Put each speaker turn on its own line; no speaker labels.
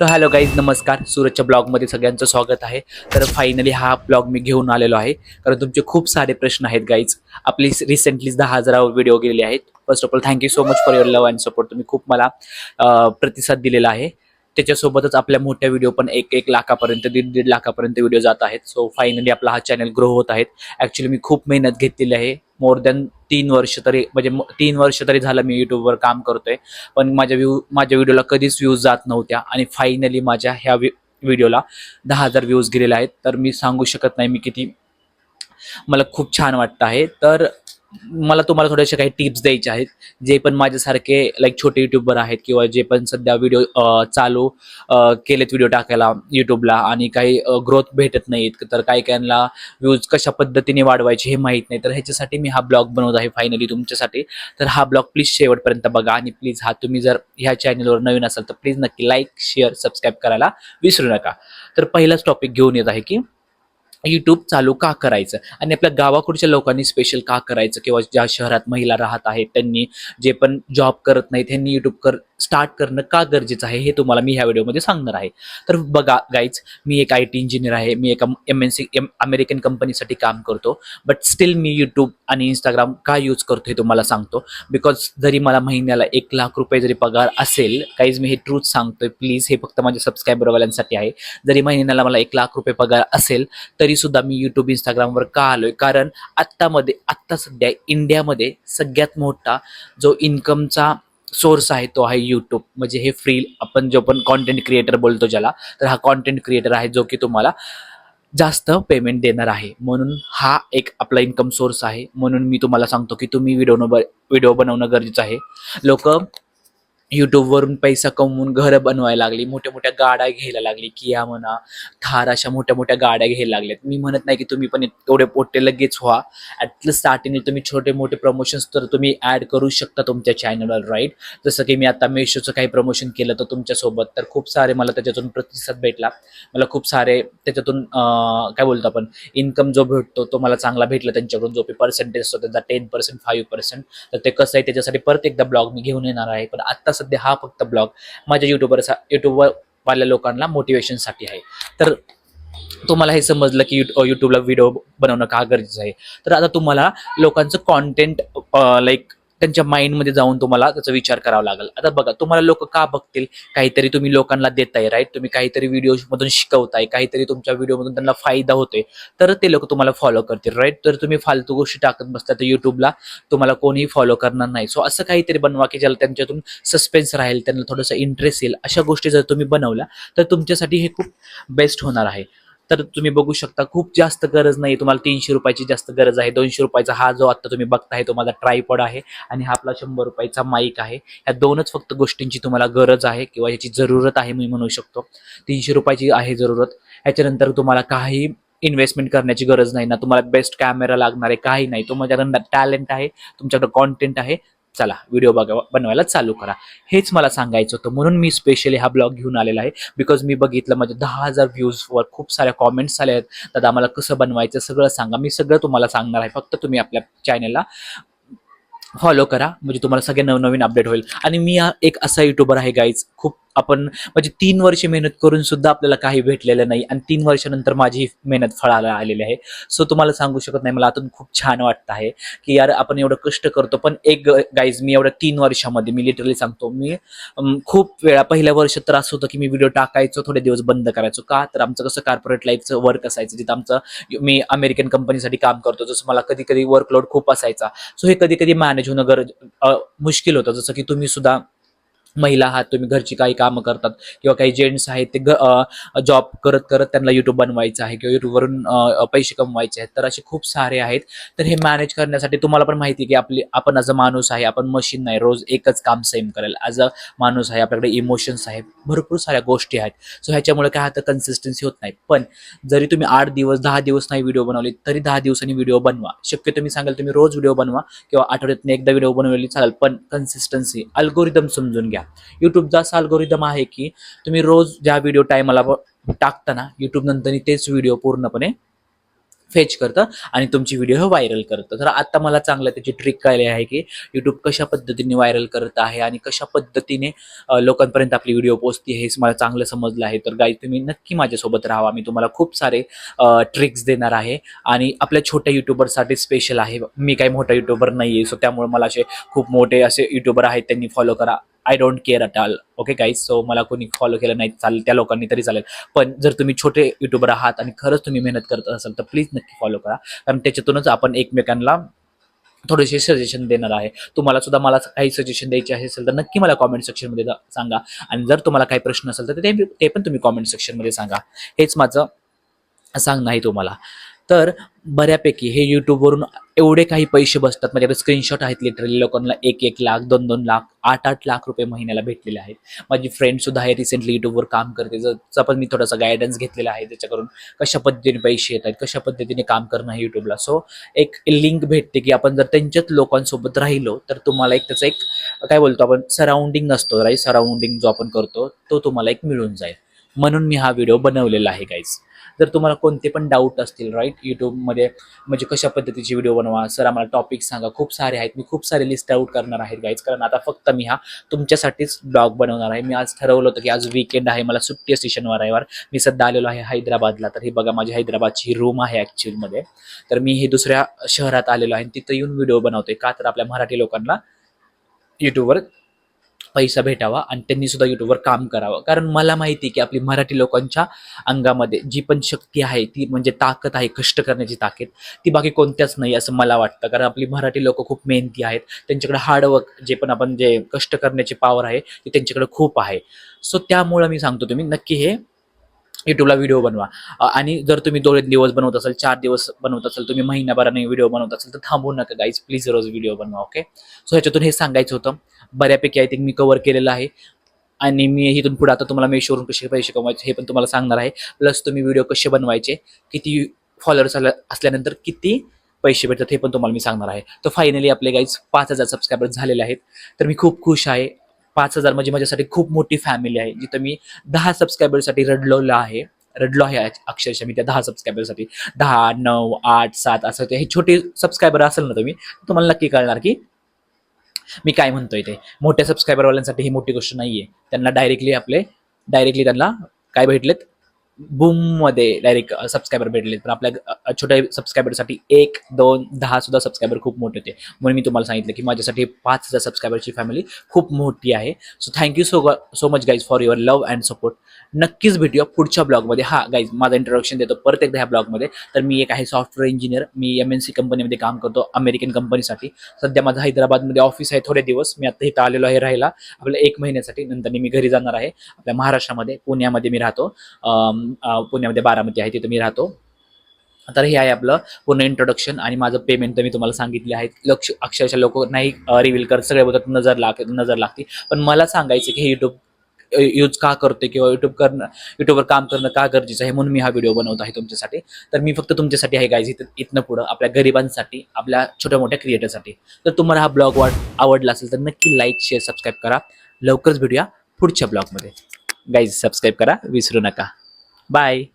तर hello guys नमस्कार. सूरजच्या ब्लॉगमध्ये सगळ्यांचं स्वागत आहे. तर फायनली हा ब्लॉग मी घेऊन आलेलो आहे. कारण तुमचे खूप सारे प्रश्न आहेत गाईज आपली रिसेंटलीच दहा हजारावर व्हिडिओ गेलेले आहेत. First of all thank you so much for your love and support तुम्ही खूप मला प्रतिसाद दिलेला आहे. त्याच्यासोबतच आपल्या मोठ्या व्हिडिओ पण एक एक लाखापर्यंत दीड दीड लाखापर्यंत व्हिडिओ जात आहेत. सो फायनली आपला हा चॅनल ग्रो होत आहेत. ॲक्च्युली मी खूप मेहनत घेतलेली आहे. मोर दॅन तीन वर्ष तरी म्हणजे म- तीन वर्ष तरी झालं मी यूट्यूबवर काम करतोय. पण माझ्या व्ह्यू माझ्या व्हिडिओला कधीच व्ह्यूज जात नव्हत्या. आणि फायनली माझ्या ह्या व्हिडिओला दहा हजार व्ह्यूज गेलेले आहेत. तर मी सांगू शकत नाही मी किती मला खूप छान वाटतं आहे. तर मला तुम्हाला थोडेसे काही टिप्स द्यायचे आहेत जे पण माझ्यासारखे लाईक छोटे युट्यूबर आहेत किंवा जे पण सध्या व्हिडिओ चालू केलेत व्हिडिओ टाकायला यूट्यूबला आणि काही ग्रोथ भेटत नाहीत तर काही काहींना व्ह्यूज कशा पद्धतीने वाढवायचे हे माहीत नाही तर ह्याच्यासाठी मी हा ब्लॉग बनवत आहे फायनली तुमच्यासाठी. तर हा ब्लॉग प्लीज शेवटपर्यंत बघा आणि प्लीज हा तुम्ही जर ह्या चॅनलवर नवीन असाल तर प्लीज नक्की लाईक शेअर सबस्क्राईब करायला विसरू नका. तर पहिलाच टॉपिक घेऊन येत आहे की यूट्यूब चालू का करायचं? आणि आपल्या गावाकडच्या लोकांनी स्पेशल का करायचं? किंवा ज्या शहरात महिला राहत आहेत त्यांनी जे पण जॉब करत नाहीत त्यांनी यूट्यूब कर स्टार्ट करणं का गरजेचं आहे हे तुम्हाला मी ह्या व्हिडिओमध्ये सांगणार आहे. तर बघा गाईज मी एक आय टी इंजिनियर आहे मी एका एम एन सी एम अमेरिकन कंपनीसाठी काम करतो. बट स्टील मी यूट्यूब आणि इंस्टाग्राम का यूज करतो हे तुम्हाला सांगतो. बिकॉज जरी मला महिन्याला एक लाख रुपये जरी पगार असेल काहीच मी हे ट्रूथ सांगतोय प्लीज हे फक्त माझ्या सबस्क्रायबरवाल्यांसाठी आहे. जरी महिन्याला मला एक लाख रुपये पगार असेल तरी सुद्धा मी यूट्यूब इंस्टाग्रामवर का आलोय? कारण आत्तामध्ये आत्ता सध्या इंडियामध्ये सगळ्यात मोठा जो इन्कमचा सोर्स आहे तो आहे यूट्यूब म्हणजे हे फ्री आपण जो पण कॉन्टेंट क्रिएटर बोलतो ज्याला तर हा कॉन्टेंट क्रिएटर आहे जो की तुम्हाला जास्त पेमेंट देणार आहे. म्हणून हा एक आपला इन्कम सोर्स आहे. म्हणून मी तुम्हाला सांगतो की तुम्ही व्हिडिओ व्हिडिओ बनवणं गरजेचं आहे. लोक यूट्यूबवरून पैसा कमवून घरं बनवायला लागली मोठ्या मोठ्या गाड्या घ्यायला लागली किया म्हणा थार अशा मोठ्या मोठ्या गाड्या घ्यायला लागल्यात. मी म्हणत नाही की तुम्ही पण एवढे पोटे लगेच व्हा. ॲट स्टार्टिंग तुम्ही छोटे मोठे प्रमोशन्स तर तुम्ही ॲड करू शकता तुमच्या चॅनलवर राईट जसं की मी आता मेशोचं काही प्रमोशन केलं तर तुमच्यासोबत तर खूप सारे मला त्याच्यातून प्रतिसाद भेटला. मला खूप सारे त्याच्यातून काय बोलतो आपण इन्कम जो भेटतो तो मला चांगला भेटला त्यांच्याकडून. जो पर्सेंटेज असतो त्यांचा टेन पर्सेंट फाईव्ह पर्सेंट तर ते कसं आहे त्याच्यासाठी परत एकदा ब्लॉग मी घेऊन येणार आहे. पण आत्ता सध्या हा फक्त ब्लॉग माझ्या युट्यूबरचा युट्यूबवर वाल्या लोकांना मोटिवेशनसाठी आहे. तर तुम्हाला हे समजलं की यू यूट्यूबला व्हिडिओ बनवणं का गरजेचं आहे? तर आता तुम्हाला लोकांचं कॉन्टेंट लाईक त्यांच्या माइंडमध्ये जाऊन तुम्हाला त्याचा विचार करावा लागेल. आता बघा तुम्हाला लोक का बघतील? काहीतरी तुम्ही लोकांना देताय राईट तुम्ही काहीतरी व्हिडिओमधून शिकवताय काहीतरी तुमच्या व्हिडिओमधून त्यांना फायदा होतोय तर ते लोक तुम्हाला फॉलो करतील राईट तर तुम्ही फालतू गोष्टी टाकत बसता तर युट्यूबला तुम्हाला कोणीही फॉलो करणार नाही. सो असं काहीतरी बनवा की ज्याला त्यांच्यातून सस्पेन्स राहील त्यांना थोडंसं इंटरेस्ट येईल. अशा गोष्टी जर तुम्ही बनवल्या तर तुमच्यासाठी हे खूप बेस्ट होणार आहे. तर तुम्ही बघू शकता खूप जास्त गरज नाही तुम्हाला तीनशे रुपयाची जास्त गरज आहे. दोनशे रुपयाचा हा जो आत्ता तुम्ही बघताय तो माझा ट्रायपॉड आहे आणि हा आपला शंभर रुपयाचा माईक आहे. ह्या दोनच फक्त गोष्टींची तुम्हाला गरज आहे किंवा याची जरूरत आहे मी म्हणू शकतो. तीनशे रुपयाची आहे जरूरत. ह्याच्यानंतर तुम्हाला काही इन्व्हेस्टमेंट करण्याची गरज नाही ना. तुम्हाला बेस्ट कॅमेरा लागणार आहे काही नाही. तुमच्याकडे टॅलेंट आहे तुमच्याकडे कॉन्टेंट आहे. चला व्हिडिओ बघा बनवायला चालू करा. हेच मला सांगायचं होतं. म्हणून मी स्पेशली हा ब्लॉग घेऊन आलेला आहे. बिकॉज मी बघितलं माझे दहा हजार व्ह्यूजवर खूप साऱ्या कॉमेंट्स आले आहेत. दादा आम्हाला कसं बनवायचं सगळं सांगा. मी सगळं तुम्हाला सांगणार आहे. फक्त तुम्ही आपल्या चॅनलला फॉलो करा. म्हणजे तुम्हाला सगळे नवनवीन अपडेट होईल. आणि मी एक असा युट्यूबर आहे गाईज खूप आपण म्हणजे तीन वर्ष मेहनत करून सुद्धा आपल्याला काही भेटलेलं नाही आणि तीन वर्षानंतर माझी मेहनत फळाला आलेली आहे. सो तुम्हाला सांगू शकत नाही मला आतून खूप छान वाटतं आहे की यार आपण एवढं कष्ट करतो पण एक गाईज मी एवढ्या तीन वर्षामध्ये मी लिटरली सांगतो मी खूप वेळा पहिल्या वर्षात तर असं होतं की मी व्हिडिओ टाकायचो थोडे दिवस बंद करायचो. का? तर आमचं कसं कॉर्पोरेट लाईफचं वर्क असायचं जिथं आमचं मी अमेरिकन कंपनीसाठी काम करतो जसं मला कधी कधी वर्कलोड खूप असायचा. सो हे कधी कधी मॅनेज होणं गरज मुश्किल होतं जसं की तुम्ही सुद्धा महिला आहात तुम्ही घरची काही कामं करतात किंवा काही जेंट्स आहेत ते जॉब करत करत त्यांना युट्यूब बनवायचं आहे किंवा युट्यूबवरून पैसे कमवायचे आहेत तर असे खूप सारे आहेत. तर हे मॅनेज करण्यासाठी तुम्हाला पण माहिती आहे की आपली आपण ॲज अ माणूस आहे आपण मशीन नाही रोज एकच काम सेम करेल. ॲज अ माणूस आहे आपल्याकडे इमोशन्स आहे भरपूर साऱ्या गोष्टी आहेत. सो ह्याच्यामुळे काय होतं कन्सिस्टन्सी होत नाही. पण जरी तुम्ही आठ दिवस दहा दिवस नाही व्हिडिओ बनवले तरी दहा दिवसांनी व्हिडिओ बनवा. शक्य तुम्ही सांगाल तुम्ही रोज व्हिडिओ बनवा किंवा आठवड्यातून एकदा व्हिडिओ बनवलेली चालेल पण कन्सिस्टन्सी अल्गोरिदम समजून घ्या. यूट्यूबचा असा अल्गोरिदम आहे की तुम्ही रोज ज्या व्हिडिओ टायमाला टाकताना यूट्यूब नंतर तेच व्हिडिओ पूर्णपणे फेच करतं आणि तुमची व्हिडिओ व्हायरल करतं. तर आता मला चांगलं त्याची ट्रिक कळली आहे की यूट्यूब कशा पद्धतीने व्हायरल करत आहे आणि कशा पद्धतीने लोकांपर्यंत आपली व्हिडिओ पोचते हेच मला चांगलं समजलं आहे. तर गाई तुम्ही नक्की माझ्यासोबत राहावा मी तुम्हाला खूप सारे ट्रिक्स देणार आहे. आणि आपल्या छोट्या युट्यूबरसाठी स्पेशल आहे. मी काही मोठा युट्यूबर नाही आहे सो त्यामुळे मला असे खूप मोठे असे युट्यूबर आहेत त्यांनी फॉलो करा. I don't care at all okay guys so मला कोणी फॉलो केलं नाही चालेल त्या लोकांनी तरी चालेल. पण जर तुम्ही छोटे युट्यूबर आहात आणि खरंच तुम्ही मेहनत करत असाल तर प्लीज नक्की फॉलो करा. कारण त्याच्यातूनच आपण एकमेकांना थोडेसे सजेशन देणार आहे. तुम्हाला सुद्धा मला काही सजेशन द्यायचे असेल तर नक्की मला कॉमेंट सेक्शनमध्ये सांगा. आणि जर तुम्हाला काही प्रश्न असेल तर ते ते पण तुम्ही कॉमेंट सेक्शनमध्ये सांगा. हेच माझं सांगणं आहे तुम्हाला. तर बऱ्यापैकी हे यूट्यूबवरून एवढे काही पैसे बसतात. म्हणजे माझ्याकडे स्क्रीनशॉट आहेत लिटरली लोकांना एक एक लाख दोन दोन लाख आठ आठ लाख रुपये महिन्याला भेटलेले आहेत. माझी फ्रेंडसुद्धा आहे रिसेंटली यूट्यूबवर काम करते. जसं पण मी थोडासा गायडन्स घेतलेला आहे त्याच्याकडून कशा पद्धतीने पैसे येत आहेत कशा पद्धतीने काम करणं आहे यूट्यूबला सो एक लिंक भेटते की आपण जर त्यांच्याच लोकांसोबत राहिलो तर तुम्हाला एक त्याचा एक काय बोलतो आपण सराउंडिंग असतो राईट सराउंडिंग जो आपण करतो तो तुम्हाला एक मिळून जाईल. म्हणून मी हा व्हिडिओ बनवलेला आहे गाईज जर तुम्हाला कोणते पण डाऊट असतील राईट यूट्यूबमध्ये म्हणजे कशा पद्धतीचे व्हिडिओ बनवा? सर आम्हाला टॉपिक सांगा. खूप सारे आहेत. मी खूप सारे लिस्ट आउट करणार आहेत गाईज कारण आता फक्त मी हा तुमच्यासाठीच ब्लॉग बनवणार आहे. मी आज ठरवलं होतं की आज वीकेंड आहे. मला सुट्टी असते शनिवार रविवार. मी सध्या आलेलो आहे हैदराबादला. तर हे बघा माझी हैदराबादची ही रूम आहे ॲक्च्युअलमध्ये तर मी हे दुसऱ्या शहरात आलेलो आहे तिथं येऊन व्हिडिओ बनवतोय. का तर आपल्या मराठी लोकांना यूट्यूबवर पैसा भेटावा आणि त्यांनी सुद्धा यूट्यूबवर काम करावं. कारण मला माहिती आहे की आपली मराठी लोकांच्या अंगामध्ये जी पण शक्ती आहे ती म्हणजे ताकद आहे कष्ट करण्याची ताकद ती बाकी कोणत्याच नाही असं मला वाटतं. कारण आपली मराठी लोक खूप मेहनती आहेत. त्यांच्याकडे हार्डवर्क जे पण आपण जे कष्ट करण्याची पॉवर आहे ती त्यांच्याकडे खूप आहे. सो त्यामुळं मी सांगतो तुम्ही नक्की हे यूट्यूबला व्हिडिओ बनवा. आणि जर तुम्ही दोन दिवस बनवत असाल चार दिवस बनवत असाल तुम्ही महिनाभराने व्हिडिओ बनवत असाल तर थांबू नका गाईज प्लीज रोज व्हिडिओ बनवा ओके सो ह्याच्यातून हे सांगायचं होतं बऱ्यापैकी आय थिंक मी कव्हर केलेलं आहे. आणि मी इथून पुढे आता तुम्हाला मेशोवरून कसे पैसे कमवायचे हे पण तुम्हाला सांगणार आहे. प्लस तुम्ही व्हिडिओ कसे बनवायचे किती फॉलोअर्स असल्यानंतर किती पैसे भेटतात हे पण तुम्हाला मी सांगणार आहे. तर फायनली आपले गाईज पाच हजार सबस्क्रायबर झालेले आहेत. तर मी खूप खुश आहे. पाच हजार म्हणजे माझ्यासाठी खूप मोठी फॅमिली आहे जिथं मी दहा सबस्क्रायबरसाठी रडलेलं आहे. रडलो आहे अक्षरशः मी त्या दहा सबस्क्रायबरसाठी दहा नऊ आठ सात असं ते हे छोटे सबस्क्रायबर असेल ना तुम्ही तुम्हाला नक्की कळणार की मी काय म्हणतोय ते. मोठ्या सबस्क्रायबरवाल्यांसाठी ही मोठी गोष्ट नाहीये. त्यांना डायरेक्टली आपले डायरेक्टली त्यांना काय भेटलेत? बूममध्ये डायरेक्ट सबस्क्रायबर भेटले पण आपल्या छोट्या सबस्क्रायबरसाठी एक दोन दहा सुद्धा सबस्क्रायबर खूप मोठे होते. म्हणून मी तुम्हाला सांगितलं की माझ्यासाठी पाच हजार सबस्क्रायबरची फॅमिली खूप मोठी आहे. So thank you so so much guys for your love and support नक्कीच भेटूया पुढच्या ब्लॉगमध्ये. हा गाईज माझं इंट्रोडक्शन देतो परत एकदा ह्या ब्लॉगमध्ये. तर मी एक आहे सॉफ्टवेअर इंजिनियर मी एम एन सी कंपनीमध्ये काम करतो अमेरिकन कंपनीसाठी सध्या माझं हैदराबादमध्ये ऑफिस आहे थोडे दिवस. मी आता इथं आलेलो आहे राहायला. आपल्या एक महिन्यासाठी नंतर मी घरी जाणार आहे. आपल्या महाराष्ट्रामध्ये पुण्यामध्ये मी राहतो. पुण्यामध्ये बारामती आहे तिथं मी राहतो. तर हे आहे आपलं पूर्ण इंट्रोडक्शन आणि माझं पेमेंट तर मी तुम्हाला सांगितले आहे लक्ष अक्षरशः लोक नाही रिव्हील करत सगळे बोलतात नजर लाग नजर लागते. पण मला सांगायचं की हे युट्यूब यूज का करते किंवा युट्यूब करणं युट्यूबवर काम करणं का गरजेचं आहे म्हणून मी हा व्हिडिओ बनवत आहे तुमच्यासाठी. तर मी फक्त तुमच्यासाठी आहे गायज इथं इथनं पुढं आपल्या गरिबांसाठी आपल्या छोट्या मोठ्या क्रिएटरसाठी तर तुम्हाला हा ब्लॉग वाट आवडला असेल तर नक्की लाईक शेअर सबस्क्राईब करा. लवकरच भेटूया पुढच्या ब्लॉगमध्ये गाईज सबस्क्राईब करा विसरू नका. Bye!